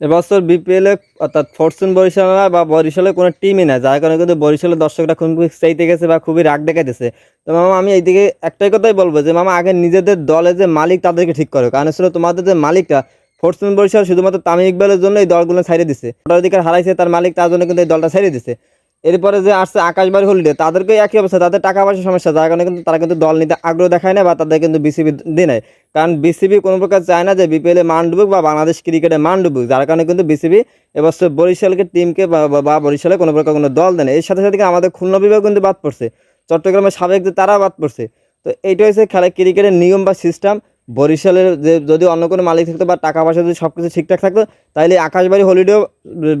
এবছর বিপিএল অর্থাৎ ফরচুন বরিশাল বা বরিশালে কোনো টিমই না যার কারণে কিন্তু বরিশালের দর্শকরা খুবই চাইতে গেছে বা খুবই রাগ দেখাইতেছে। তো মামা, আমি এইদিকে একটাই কথাই বলব যে মামা, আগে নিজেদের দলে যে মালিক তাদেরকে ঠিক করো। কারণ আসলে তোমাদের যে মালিকটা ফরচুন বরিশাল শুধুমাত্র তামিম ইকবালের জন্য এই দলগুলো ছাড়িয়ে দিছে। ওটার অধিকার হারাইছে তার মালিক, তার জন্য কিন্তু এই দলটা ছাড়িয়ে দিছে। এরপরে যে আসছে আকাশবাড়ি হলিডে তাদেরকে একই অবস্থা, তাদের টাকা পয়সার সমস্যা, যার কারণে কিন্তু তারা কিন্তু দল নিতে আগ্রহ দেখায় না বা তাদের কিন্তু বিসিবি দিয়ে নেয় কারণ বিসিবি কোনো প্রকার চায় না যে বিপিএলে মান ডুবুক বা বাংলাদেশ ক্রিকেটে মান ডুবুক, যার কারণে কিন্তু বিসিবি এবছর বরিশালকে টিমকে বা- বরিশালে কোনো প্রকার কোনো দল দেয় না এর সাথে সাথে আমাদের খুলনা বিভাগ কিন্তু বাদ পড়ছে। চট্টগ্রামের সাবেক যে তারা বাদ পড়ছে। তো এইটা হচ্ছে খেলা ক্রিকেটের নিয়ম বা সিস্টেম বরিশালের যে যদি অন্য কোনো মালিক থাকতো বা টাকা পয়সা যদি সব কিছু ঠিকঠাক থাকতো তাহলে আকাশবাড়ি হলিডেও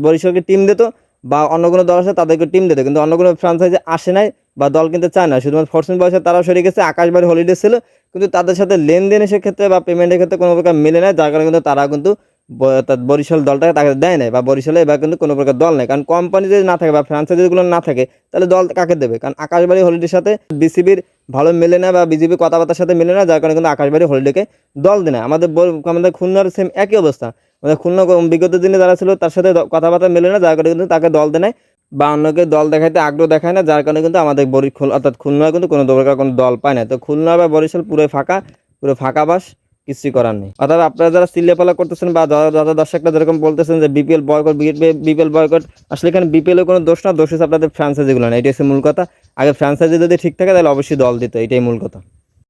বরিশালকে টিম দিত। বা অন্য কোনো দল আসে তাদেরকে টিম দিত কিন্তু অন্য কোনো ফ্রান্সাইজে আসে নাই বা দল কিন্তু চায় না শুধুমাত্র ফরচুন বয়সে তারাও সরে গেছে আকাশবাড়ি হলিডে ছিল। কিন্তু তাদের সাথে লেনদেনের ক্ষেত্রে বা পেমেন্টের ক্ষেত্রে কোনো প্রকার মেলে না যার কারণে কিন্তু তারা কিন্তু অর্থাৎ বরিশাল দলটাকে তাকে দেয় নাই বা বরিশালে এবার কিন্তু কোনো প্রকার দল নেই। কারণ কোম্পানি যদি না থাকে বা ফ্রাঞ্চাইজিগুলো না থাকে, তাহলে দল কাকে দেবে? কারণ আকাশবাড়ি হলিডের সাথে বিসিবির ভালো মেলে না বা বিজেপি কথাবার্তার সাথে মেলে না, যার কারণে কিন্তু আকাশবাড়ি হলিডেকে দল দেয় না আমাদের আমাদের খুলনার সেম একই অবস্থা। আমাদের খুলনা বিগত দিনে যারা ছিল, তার সাথে কথাবার্তা মেলে না, যার কারণে কিন্তু তাকে দল দেয় বা অন্যকে দল দেখাইতে আগ্রহ দেখায় না, যার কারণে কিন্তু আমাদের বরি অর্থাৎ খুলনা কিন্তু কোনো প্রকার কোনো দল পায় না তো খুলনা বা বরিশাল পুরো ফাঁকা পুরো ফাঁকা বাস কিছুই করার নেই। অর্থাৎ আপনারা যারা চিল্লাপালা করতেছেন বা যারা দর্শকরা যেরকম বলতেছেন যে বিপিএল বয়কট বিপিএল বয়কট আসলে এখানে বিপিএল এর কোনো দোষ না, দোষ হচ্ছে আপনাদের ফ্রান্সাইজিগুলো না, এটাই হচ্ছে মূল কথা। আগে ফ্রান্সাইজি যদি ঠিক থাকে, তাহলে অবশ্যই দল দিত, এটাই মূল কথা।